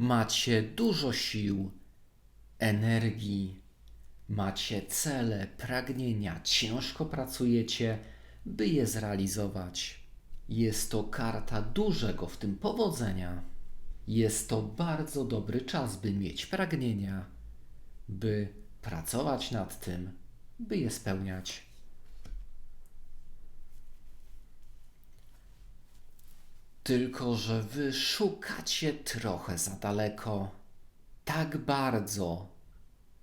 Macie dużo sił, energii, macie cele, pragnienia, ciężko pracujecie, by je zrealizować. Jest to karta dużego w tym powodzenia. Jest to bardzo dobry czas, by mieć pragnienia, by pracować nad tym, by je spełniać. Tylko, że wy szukacie trochę za daleko. Tak bardzo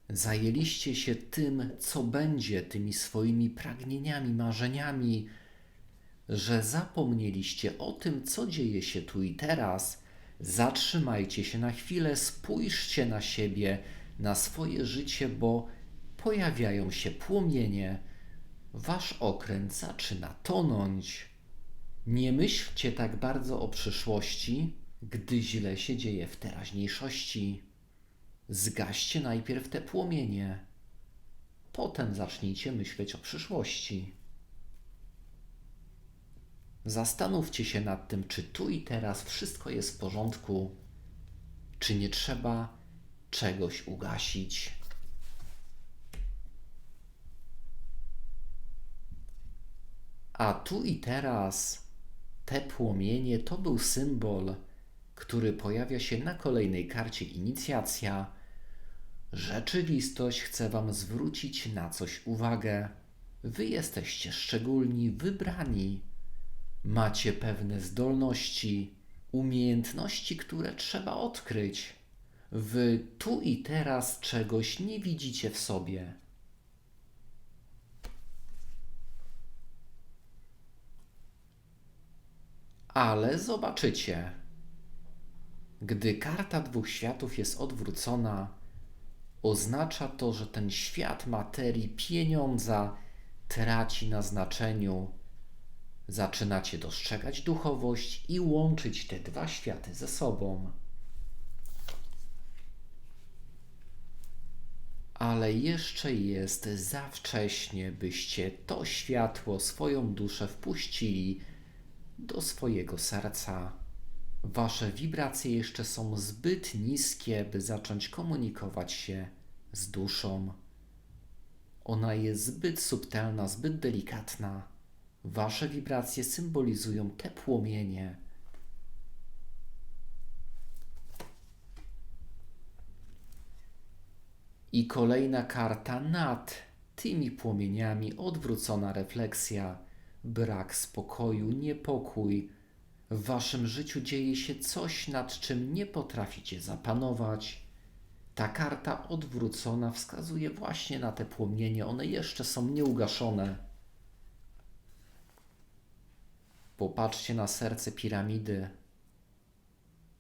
zajęliście się tym, co będzie, tymi swoimi pragnieniami, marzeniami, że zapomnieliście o tym, co dzieje się tu i teraz. Zatrzymajcie się na chwilę, spójrzcie na siebie, na swoje życie, bo pojawiają się płomienie. Wasz okręt zaczyna tonąć. Nie myślcie tak bardzo o przyszłości, gdy źle się dzieje w teraźniejszości. Zgaście najpierw te płomienie, potem zacznijcie myśleć o przyszłości. Zastanówcie się nad tym, czy tu i teraz wszystko jest w porządku, czy nie trzeba czegoś ugasić. A tu i teraz te płomienie to był symbol, który pojawia się na kolejnej karcie inicjacja. Rzeczywistość chce Wam zwrócić na coś uwagę. Wy jesteście szczególni, wybrani. Macie pewne zdolności, umiejętności, które trzeba odkryć. Wy tu i teraz czegoś nie widzicie w sobie. Ale zobaczycie, gdy karta dwóch światów jest odwrócona, oznacza to, że ten świat materii, pieniądza traci na znaczeniu. Zaczynacie dostrzegać duchowość i łączyć te dwa światy ze sobą. Ale jeszcze jest za wcześnie, byście to światło, swoją duszę wpuścili do swojego serca. Wasze wibracje jeszcze są zbyt niskie, by zacząć komunikować się z duszą. Ona jest zbyt subtelna, zbyt delikatna. Wasze wibracje symbolizują te płomienie. I kolejna karta nad tymi płomieniami, odwrócona refleksja, brak spokoju, niepokój. W waszym życiu dzieje się coś, nad czym nie potraficie zapanować. Ta karta odwrócona wskazuje właśnie na te płomienie, one jeszcze są nieugaszone. Popatrzcie na serce piramidy.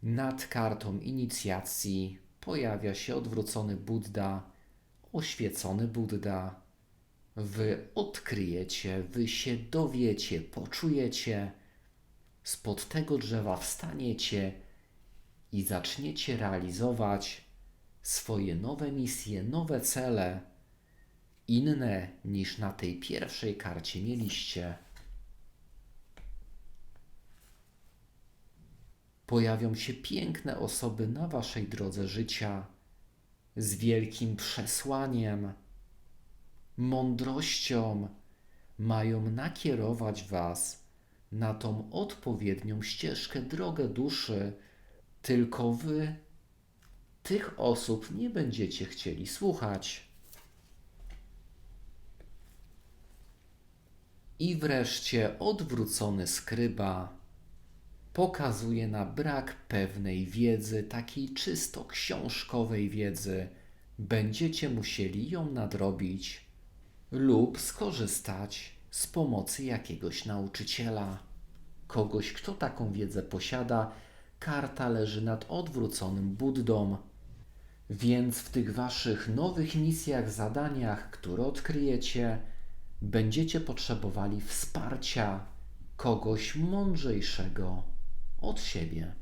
Nad kartą inicjacji pojawia się odwrócony Buddha, oświecony Buddha. Wy odkryjecie, wy się dowiecie, poczujecie, spod tego drzewa wstaniecie i zaczniecie realizować swoje nowe misje, nowe cele, inne niż na tej pierwszej karcie mieliście. pojawią się piękne osoby na waszej drodze życia z wielkim przesłaniem, mądrością, mają nakierować was na tą odpowiednią ścieżkę, drogę duszy. Tylko wy tych osób nie będziecie chcieli słuchać. I wreszcie odwrócony skryba pokazuje na brak pewnej wiedzy, takiej czysto książkowej wiedzy. Będziecie musieli ją nadrobić lub skorzystać z pomocy jakiegoś nauczyciela. Kogoś, kto taką wiedzę posiada, karta leży nad odwróconym Buddą. Więc w tych waszych nowych misjach, zadaniach, które odkryjecie, będziecie potrzebowali wsparcia kogoś mądrzejszego od siebie.